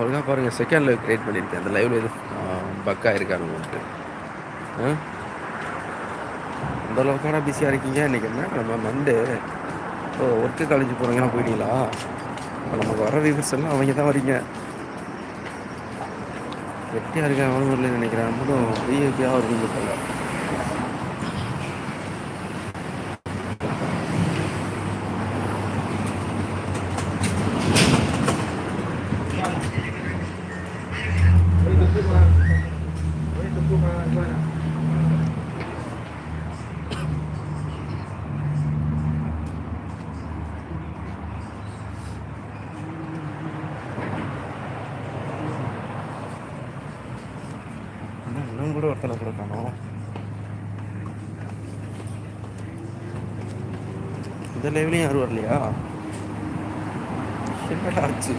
ஒழுங்காக பாருங்கள் second live create பண்ணியிருக்கேன் அந்த லைவ்ல எது பக்கா இருக்காங்க உங்களுக்கு. அந்த அளவுக்கான பிஸியாக இருக்கீங்க? இன்னைக்கு என்ன? நம்ம மண்டே ஓ ஒர்க்கு காலேஜ் போகிறீங்கன்னா போயிட்டீங்களா? இப்போ நமக்கு வர வியூவர்ஸ் எல்லாம் அவங்க தான் வரீங்க. வெட்டியாக இருக்காங்க அவனும் வரலன்னு நினைக்கிறேன். மட்டும் விஐபியாக வருவீங்க போல என்ன இன்னும் கூட ஒருத்தனை கூட காணோம் இந்த லைவ்லையும் யாரும் வரலையா? என்னடா ஆச்சு?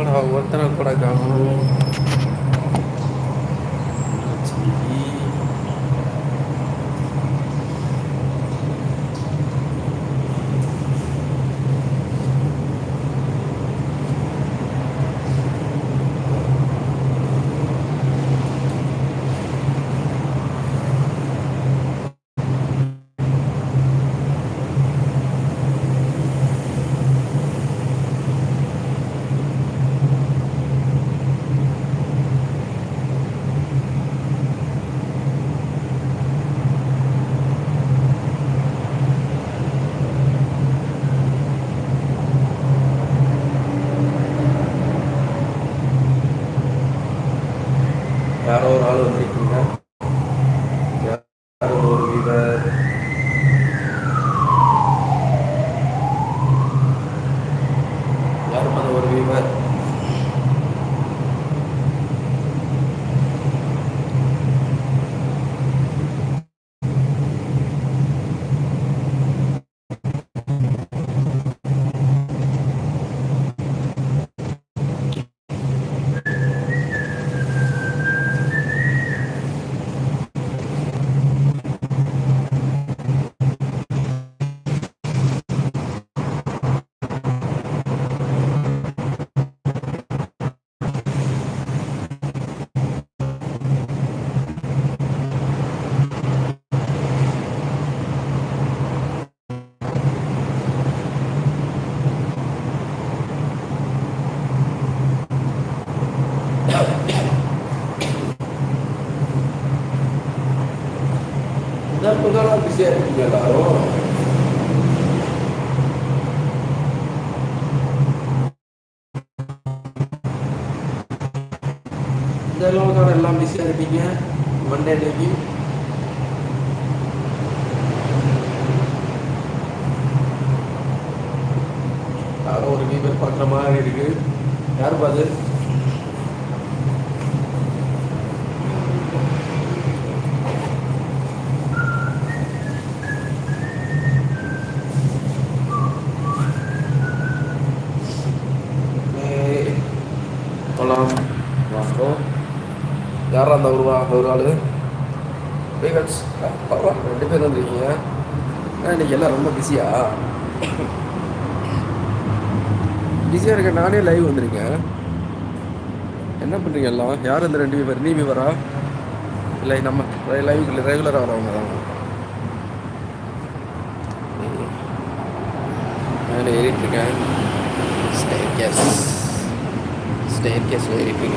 What va a volter acá. இப்போதான் எல்லாரும் இந்த லோகத்தோட எல்லாம் பிஸியாக இருப்பீங்க மண்டே டேக்கு யாரோ ஒரு வீவர் பார்க்குற மாதிரி இருக்கு யார் பார்த்து போலாம் வாங்கோ யாரா அந்த ஒரு ஒரு ஆள் வீகட்ஸ் பரவாயில்ல ரெண்டு பேர் வந்திருக்கீங்க. ஆ, இன்னைக்கு எல்லாம் ரொம்ப பிஸியா பிஸியாக இருக்க நானே லைவ் வந்திருக்கேன். என்ன பண்ணுறீங்க எல்லாம்? யார் இந்த ரெண்டு பேர்? நீ வரா? இல்லை நம்ம லைவ் ரெகுலராக வரவங்க தான். நான் ஏறிட்டுருக்கேன் ஸ்டேர் கேஸ் स्टेयर के स्लेरी पे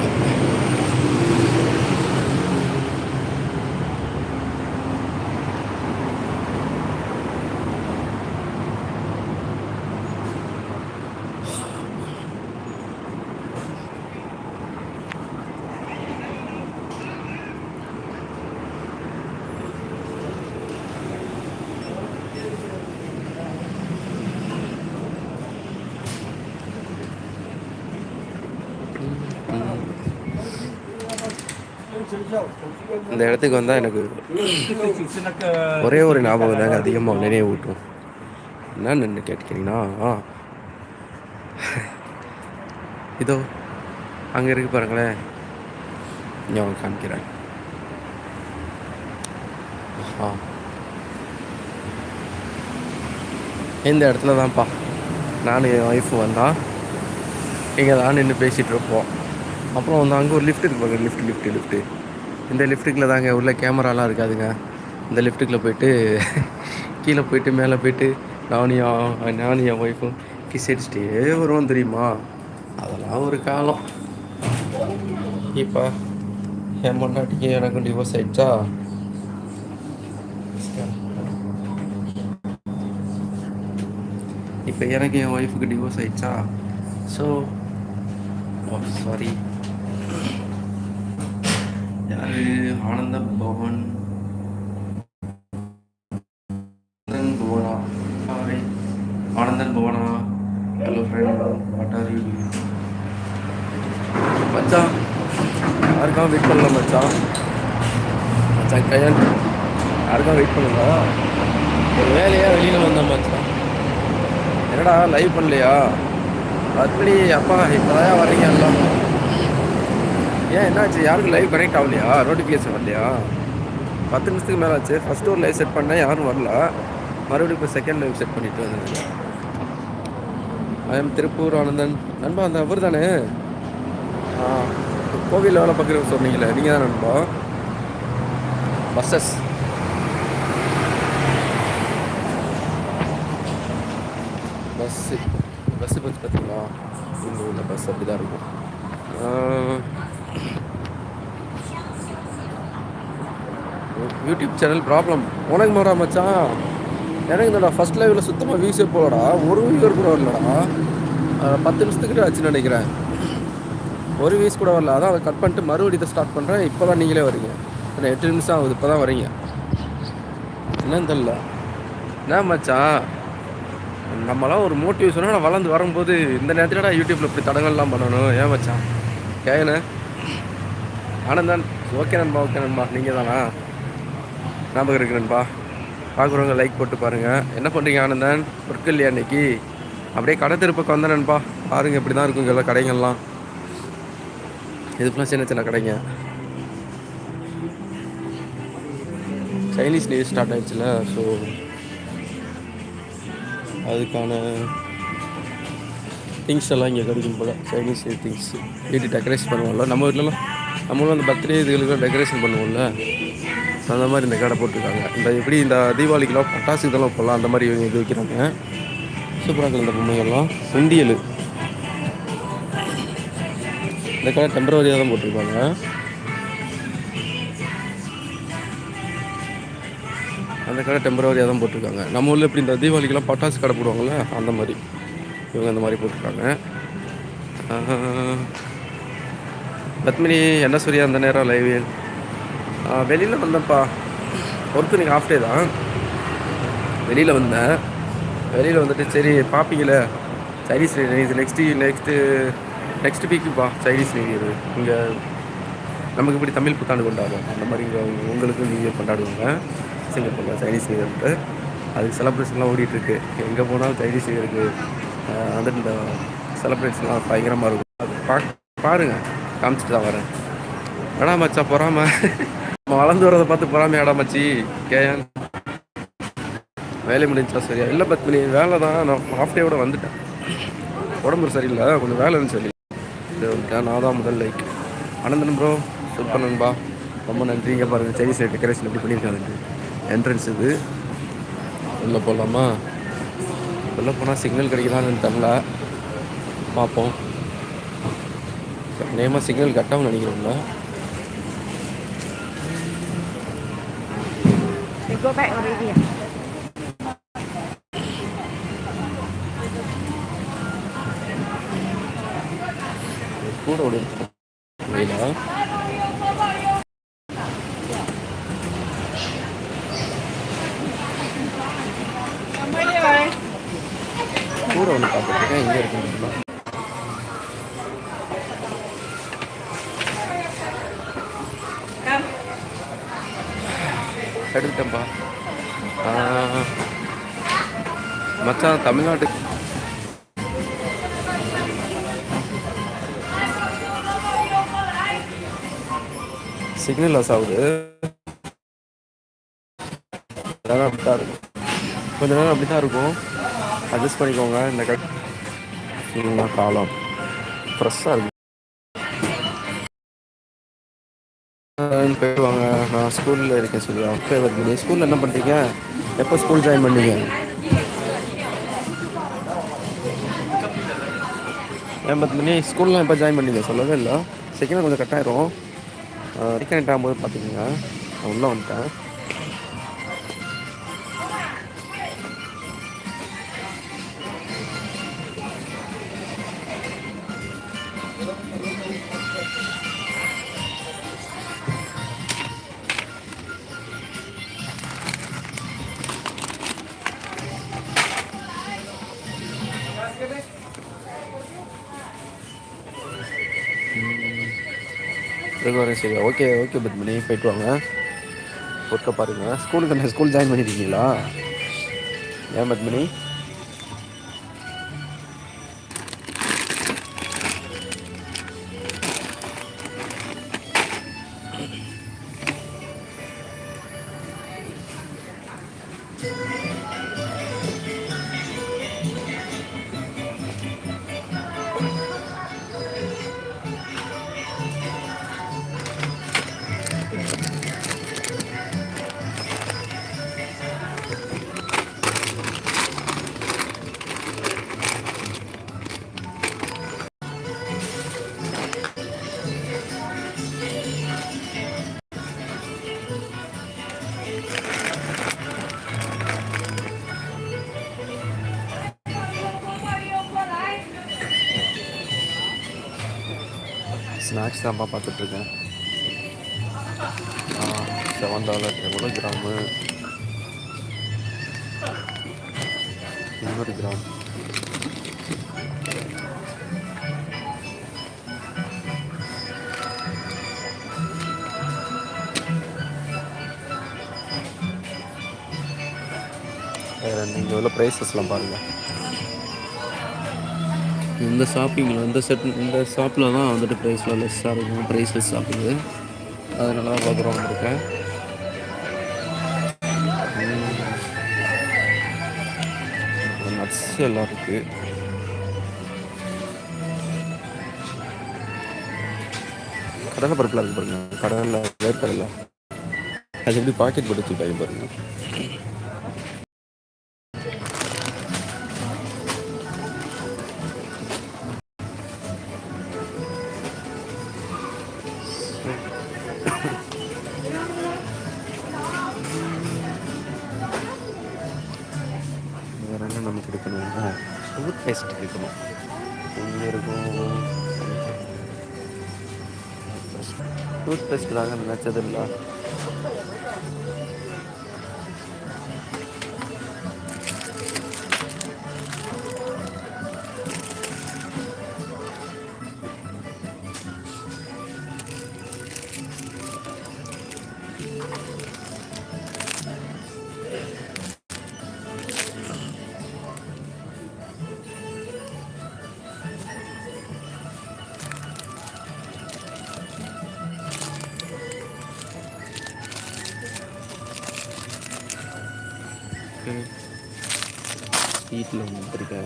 இந்த இடத்துக்கு வந்தால் எனக்கு ஒரே ஒரு ஞாபகம் தாங்க அதிகமாக நினைவு ஊட்டும். என்னன்னு கேட்டுக்கிறீங்கன்னா? ஆ. இதோ அங்கே இருக்கு பாருங்களேன். ஞாபகம் காமிக்கிறேன். ஆ இந்த இடத்துல தான்ப்பா. நான் என் ஒய்ஃபு வந்தான் இங்கே தான் நின்று பேசிகிட்டு இருப்போம். அப்புறம் வந்து அங்கே ஒரு லிஃப்ட் இருக்கு பாருங்க. லிஃப்ட் லிஃப்ட் லிஃப்ட்டு இந்த லிஃப்ட்டுக்குள்ள தாங்க உள்ள கேமராலாம் இருக்காதுங்க. இந்த லிஃப்ட்டுக்குள்ளே போயிட்டு கீழே போயிட்டு மேலே போயிட்டு நானும் என் நானும் என் ஒய்ஃபும் கிஸ் அடிச்சுட்டே வருவோம் தெரியுமா? அதெல்லாம் ஒரு காலம். இப்போ என் பொண்டாட்டிக்கு எனக்கும் டிவோர்ஸ் ஆயிடுச்சா? இப்போ எனக்கு என் ஒய்ஃபுக்கு டிவோர்ஸ் ஆயிடுச்சா? ஸோ சாரி oh, யாரு ஆனந்த பவன். ஆனந்தன் புவனா? Sorry Anandan Bhavana? Hello friend what are you மச்சான் யாருக்காக வெயிட் பண்ணல மச்சான்? மச்சான் கையால். யாருக்காக வெயிட் பண்ணல ஒரு வேலையாக வெளியில் வந்தேன் மச்சான். என்னடா லைவ் பண்ணலையா? அப்படி அப்பா இப்போதான் வரீங்க எல்லாம். ஏன் என்னாச்சு? யாருக்கும் லைவ் கனெக்ட் ஆகலையா? நோட்டிஃபிகேஷன் வரலையா? பத்து நிமிஷத்துக்கு மேலே ஆச்சு ஃபஸ்ட்டு ஒரு லைவ் செட் பண்ணேன் யாரும் வரல. மறுபடியும் இப்போ செகண்ட் லைவ் செட் பண்ணிட்டு வந்தேன். ஐஎம் திருப்பூர் ஆனந்தன் நண்பா அந்த அவர் தானே? ஆ கோவிலில் வேலை பார்க்குறவங்க சொன்னீங்களே நீங்கள் தான் நண்பா? பஸ்ஸஸ் பஸ்ஸு பஸ்ஸு பற்றி பார்த்தீங்களா இந்த ஊரில் பஸ் அப்படி தான் இருக்கும் யூடியூப் சேனல் ப்ராப்ளம். உனக்கு மாறா மச்சான். எனக்கு இந்த ஃபஸ்ட் லைவில் சுத்தமாக வியூஸே போகலடா ஒரு வியூவர் கூட வரலடா. பத்து நிமிஷத்துக்கிட்ட ஆச்சுன்னு நினைக்கிறேன். ஒரு வியூஸ் கூட வரல. அதான் அதை கட் பண்ணிட்டு மறுபடியும் இதை ஸ்டார்ட் பண்ணுறேன் இப்போ தான் நீங்களே வரீங்க. இன்னும் எட்டு நிமிஷம் ஆகுது. இப்போ தான் வரீங்க. என்னன்னு தெரில என்ன மச்சான்? நம்மளாம் ஒரு மோட்டிவேஷனாக வளர்ந்து வரும்போது இந்த நேரத்துலடா யூடியூப்பில் இப்படி தடங்கள்லாம் பண்ணணும். ஏன் மச்சான்? கேங்கண்ணே ஆனந்தான். ஓகே நண்பா ஓகே நண்பா. நீங்கள் தானா ஞாபகம் இருக்கு நண்பா. பார்க்குறவங்க லைக் போட்டு பாருங்கள் என்ன பண்ணுறீங்க ஆனந்தன்? ஒர்க் இல்லையா இன்னைக்கு? அப்படியே கடை திருப்பக்கம் வந்தேன் நண்பா. பாருங்கள் இப்படி தான் இருக்கும் இங்கே கடைங்கள்லாம் இது ஃபுல்லாக சின்ன சின்ன கடைங்க. சைனீஸ் நியூ ஸ்டார்ட் ஆயிடுச்சுல ஸோ அதுக்கான திங்ஸ் எல்லாம் இங்கே கிடைக்கும் போல். சைனீஸ் திங்ஸ் வீட்டு டெக்கரேஷன் பண்ணுவோம்ல. நம்ம வீட்டிலலாம் நம்மளும் அந்த பர்த்டே இதுகளுக்கு டெக்கரேஷன் பண்ணுவோம்ல. அந்த மாதிரி இந்த கடை போட்டிருக்காங்க. இந்த எப்படி இந்த தீபாவளிக்கெலாம் பட்டாசு இதெல்லாம் போடலாம் அந்த மாதிரி இது வைக்கிறாங்க. சூப்பராக இந்த பொம்மைகள்லாம் உண்டியல். இந்த கடை டெம்பரவரியாக தான் போட்டிருப்பாங்க அந்த கடை டெம்பரவரியாக தான் போட்டிருக்காங்க. நம்ம ஊரில் எப்படி இந்த தீபாவளிக்கெல்லாம் பட்டாசு கடை போடுவாங்கள்ல அந்த மாதிரி. இவங்க அந்த மாதிரி போட்டிருக்காங்க. பத்மினி என்ன சொல்லியா அந்த நேரம் லைவில் வெளியில் வந்தேன்ப்பா. ஒர்க்கு நீங்கள் ஆஃப் டே தான். வெளியில் வந்தேன். வெளியில் வந்துட்டு சரி பார்ப்பீங்களே Chinese New Year next next next வீக்குப்பா Chinese new year இங்கே நமக்கு இப்படி தமிழ் புத்தாண்டு கொண்டாடுவோம் அந்த மாதிரி இங்கே உங்களுக்கு நியூ இயர் கொண்டாடுவாங்க. சிங்கப்பூரில் சைனீஸ் நியூ இயர்ன்ட்டு அதுக்கு செலப்ரேஷன்லாம் ஓடிட்டுருக்கு எங்கே போனாலும் சைனீஸ் நியூ இயருக்கு வந்துட்டு இந்த செலப்ரேஷன்லாம் பயங்கரமாக இருக்கும். அது பா பாருங்கள் காமிச்சிட்டு தான் வரேன். ஏடா மச்சா பொறாம. நம்ம வளர்ந்து வரதை பார்த்து பொறாம. ஏடா மச்சி கேயன் வேலை முடிஞ்சா சரியா? இல்லை பத்து மணி வேலை தான். நான் ஹாஃப் டேவோட வந்துட்டேன். உடம்பு சரியில்லை. கொஞ்சம் வேலைன்னு சொல்லி இது நான் தான் முதல் லைக் அனந்தன் ப்ரோ சூப்பர் நண்பா ரொம்ப நன்றிங்க பாருங்கள் சைனீஸ் டெக்கரேஷன் எப்படி பண்ணியிருக்காங்க என்ட்ரன்ஸ் இது. உள்ளே போகலாமா உள்ளே போனால் சிக்னல் கிடைக்குதான்னு தெரில. பார்ப்போம். நேமாக சிக்னல் கட்டாகும் நினைக்கிறோம்ல They go back already. எடுத்துட்டேன்ப்பா மச்சான் தமிழ்நாட்டுக்கு சிக்னல் லாஸ் ஆகுது. அதெல்லாம் அப்படி தான் இருக்கும். கொஞ்ச நேரம் அப்படி தான் இருக்கும். அட்ஜஸ்ட் பண்ணிக்கோங்க இந்த கட் காலம். ஃப்ரெஷ்ஷாக இருக்கு. ஜாயின் போயிட்டு வாங்க. நான் ஸ்கூலில் இருக்கேன் சொல்லுவா ஃபேவர் பண்ணி ஸ்கூலில் என்ன பண்ணுறீங்க எப்போ ஸ்கூல் ஜாயின் பண்ணீங்க? ஏன் மணி? ஸ்கூல்லாம் எப்போ ஜாயின் பண்ணீங்க? சொல்லவே இல்லை. செகண்ட் கொஞ்சம் கட்டாயிரும் ரீகனெக்ட் ஆகும்போது பார்த்துக்கோங்க. நான் உள்ளே வந்துட்டேன். இருக்க சரி ஓகே ஓகே பத்மினி. போயிட்டு வாங்க. ஒர்க்கை பாருங்கள் ஸ்கூலுக்கு என்ன? ஸ்கூல் ஜாயின் பண்ணியிருக்கீங்களா ஏன் பத்மினி? ஸ்நாக்ஸ் தான்ப்பா பார்த்துட்ருக்கேன். Seven dollar. எவ்வளோ கிராமு? இன்னொரு கிராம். வேறு நீங்கள் உள்ள ப்ரைஸஸ்லாம் பாருங்கள் இந்த ஷாப்பிங்கில் இந்த செட் இந்த ஷாப்பில் தான் வந்துட்டு ப்ரைஸில் லெஸ்ஸாக இருக்கும். ப்ரைஸ் லெஸ் ஆகுது அதனால தான் பார்க்குறோம் வந்திருக்கேன் நட்ஸ் எல்லாம் இருக்குது கடலை பருப்பில் இருக்குது பாருங்கள் கடலில் வேர்க்கடலை. அது எப்படி பாக்கெட் போட்டு வச்சுருக்காங்க பாருங்கள் டேஸ்ட் பேஸ்ட் எடுக்கணும் எங்கே இருக்கும் டூத் பேஸ்ட் தாங்க நினச்சதில்லை.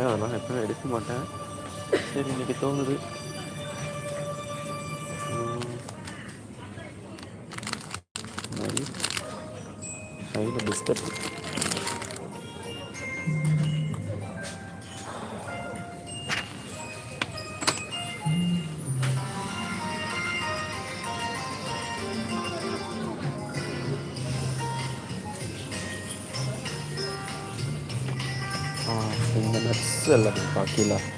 அதனால் எப்போவும் எடுக்க மாட்டேன். சரி இன்றைக்கி தோணுது சைடில் biscuit. Dala rin pa kila.